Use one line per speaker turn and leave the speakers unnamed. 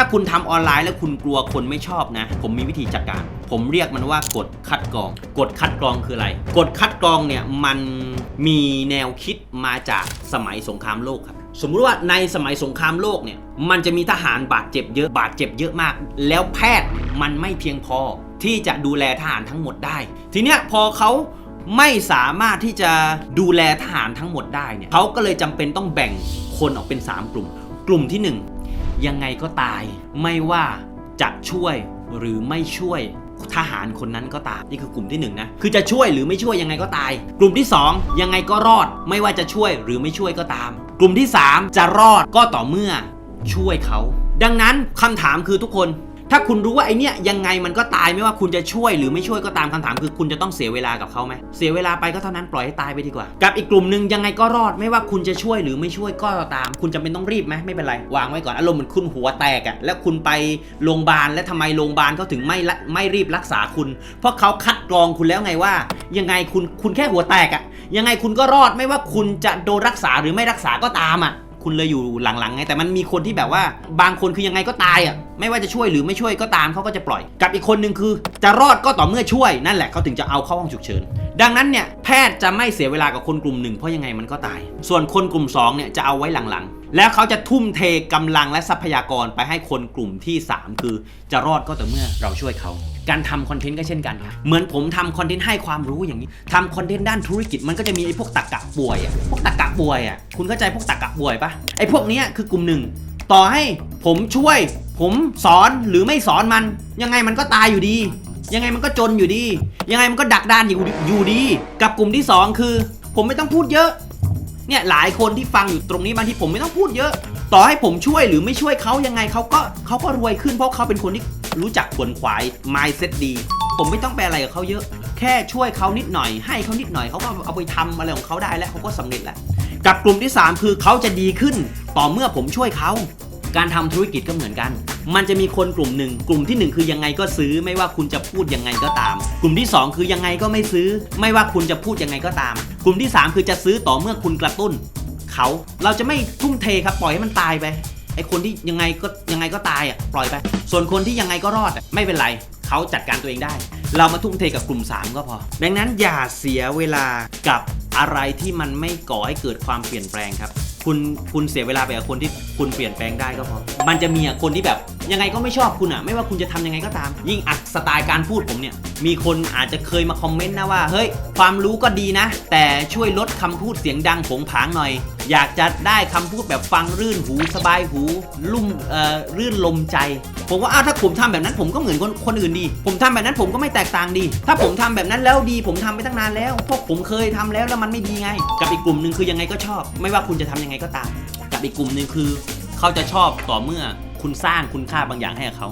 ถ้าคุณทำออนไลน์แล้วคุณกลัวคนไม่ชอบนะ ผมมีวิธีจัดการ ผมเรียกมันว่ากฎคัดกรองกฎคัดกรองคืออะไรกฎคัดกรองเนี่ยมันมีแนวคิดมาจากสมัยสงครามโลกครับ สมมุติว่าในสมัยสงครามโลกเนี่ย มันจะมีทหารบาดเจ็บเยอะบาดเจ็บเยอะมาก แล้วแพทย์มันไม่เพียงพอที่จะดูแลทหารทั้งหมดได้ ทีเนี้ยพอเขาไม่สามารถที่จะดูแลทหารทั้งหมดได้เนี่ยเขาก็เลยจำเป็นต้องแบ่งคนออกเป็น 3 กลุ่ม กลุ่มที่ 1 ยังไงก็ตาย ไม่ว่าจะช่วยหรือไม่ช่วยทหารคนนั้นก็ตายนี่คือกลุ่มที่หนึ่งนะคือจะช่วยหรือไม่ช่วยยังไงก็ตาย กลุ่มที่สองยังไงก็รอด ไม่ว่าจะช่วยหรือไม่ช่วยก็ตาม กลุ่มที่สามจะรอดก็ต่อเมื่อช่วยเขา ดังนั้นคำถามคือทุกคน ถ้าคุณรู้ว่าไอเนี้ยยังไงมันก็ตายไม่ว่าคุณจะช่วยหรือไม่ช่วยก็ตามคำถามคือคุณจะต้องเสียเวลากับเขาไหมเสียเวลาไปก็เท่านั้นปล่อยให้ตายไปดีกว่า กับอีกกลุ่มหนึ่งยังไงก็รอดไม่ว่าคุณจะช่วยหรือไม่ช่วยก็ตาม คุณจำเป็นต้องรีบไหมไม่เป็นไรวางไว้ก่อนอารมณ์เหมือนคุณหัวแตกอะแล้วคุณไปโรงพยาบาลแล้วทำไมโรงพยาบาลเขาถึงไม่ไม่รีบรักษาคุณ เพราะเขาคัดกรองคุณแล้วไงว่า ยังไงคุณคุณแค่หัวแตกอะยังไงคุณก็รอดไม่ว่าคุณจะโดนรักษาหรือไม่รักษาก็ตามอะ คุณเลยอยู่หลังๆไงแต่มันมีคนที่แบบว่า บางคนคือยังไงก็ตายอะไม่ว่าจะช่วยหรือไม่ช่วยก็ตามเขาก็จะปล่อย กับอีกคนหนึ่งคือ จะรอดก็ต่อเมื่อช่วยนั่นแหละเขาถึงจะเอาเข้าห้องฉุกเฉินดังนั้นเนี่ยแพทย์จะไม่เสียเวลากับคนกลุ่มหนึ่งเพราะยังไงมันก็ตาย ส่วนคนกลุ่ม2เนี่ยจะเอาไว้หลังๆ แล้วเขาจะทุ่มเทกำลังและทรัพยากรไปให้คนกลุ่มที่ 3 คือจะรอดก็ต่อเมื่อเราช่วยเขา การทำคอนเทนต์ก็เช่นกันครับเหมือนผมทำคอนเทนต์ให้ความรู้อย่างนี้ทำคอนเทนต์ด้านธุรกิจมันก็จะมีไอ้พวกตะกะป่วยอะพวกตะกะป่วยอะคุณเข้าใจพวกตะกะป่วยปะไอ้พวกเนี้ยคือกลุ่มหนึ่งต่อให้ผมช่วย ผมสอนหรือไม่สอนมัน ยังไงมันก็ตายอยู่ดี ยังไงมันก็จนอยู่ดี ยังไงมันก็ดักดานอยู่อยู่ดี กับกลุ่มที่สองคือ ผมไม่ต้องพูดเยอะเนี่ยหลายคนที่ฟังอยู่ตรงนี้บางทีผมไม่ต้องพูดเยอะ ต่อให้ผมช่วยหรือไม่ช่วยเขายังไงเขาก็เขาก็รวยขึ้นเพราะเขาเป็นคนที่ รู้จักขวนขวาย mindset ดี ผมไม่ต้องไปอะไรกับเขาเยอะ แค่ช่วยเขานิดหน่อย ให้เขานิดหน่อยเขาก็เอาไปทำอะไรของเขาได้แล้วเขาก็สำเร็จแล้วกับกลุ่มที่ 3 คือเขาจะดีขึ้น ต่อเมื่อผมช่วยเขาการทำธุรกิจก็เหมือนกัน มันจะมีคนกลุ่มหนึ่ง กลุ่มที่หนึ่งคือยังไงก็ซื้อ ไม่ว่าคุณจะพูดยังไงก็ตาม กลุ่มที่สองคือยังไงก็ไม่ซื้อ ไม่ว่าคุณจะพูดยังไงก็ตาม กลุ่มที่สามคือจะซื้อต่อเมื่อคุณกระตุ้น เขาเราจะไม่ทุ่มเทครับปล่อยให้มันตายไป ไอคนที่ยังไงก็ยังไงก็ตายอะปล่อยไป ส่วนคนที่ยังไงก็รอดอะไม่เป็นไรเขาจัดการตัวเองได้ เรามาทุ่มเทกับกลุ่ม 3 ก็พอ ดังนั้นอย่าเสียเวลากับอะไรที่มันไม่ก่อให้เกิดความเปลี่ยนแปลงครับ คุณคุณเสียเวลาไปกับคนที่คุณเปลี่ยนแปลงได้ก็พอ มันจะมีคนที่แบบ ยังไงก็ไม่ชอบคุณอะไม่ว่าคุณจะทำยังไงก็ตาม ยิ่งอัดสไตล์การพูดผมเนี่ย มีคนอาจจะเคยมาคอมเมนต์นะว่า เฮ้ย ความรู้ก็ดีนะ แต่ช่วยลดคำพูดเสียงดังโผงผางหน่อย อยากจะได้คำพูดแบบฟังรื่นหูสบายหู ลุ่มเอ่อรื่นลมใจ ผมว่าอ้าวถ้าผมทำแบบนั้นผมก็เหมือนคนคนอื่นดี ผมทำแบบนั้นผมก็ไม่แตกต่างดี ถ้าผมทำแบบนั้นแล้วดี ผมทำไปตั้งนานแล้วเพราะผมเคยทำแล้วแล้วมันไม่ดีไง กับอีกกลุ่มหนึ่งคือยังไงก็ชอบ ไม่ว่าคุณจะทำยังไงก็ตาม กับอีกกลุ่มหนึ่งคือ เขาจะชอบต่อเมื่อ คุณสร้างคุณค่าบางอย่างให้กับเขา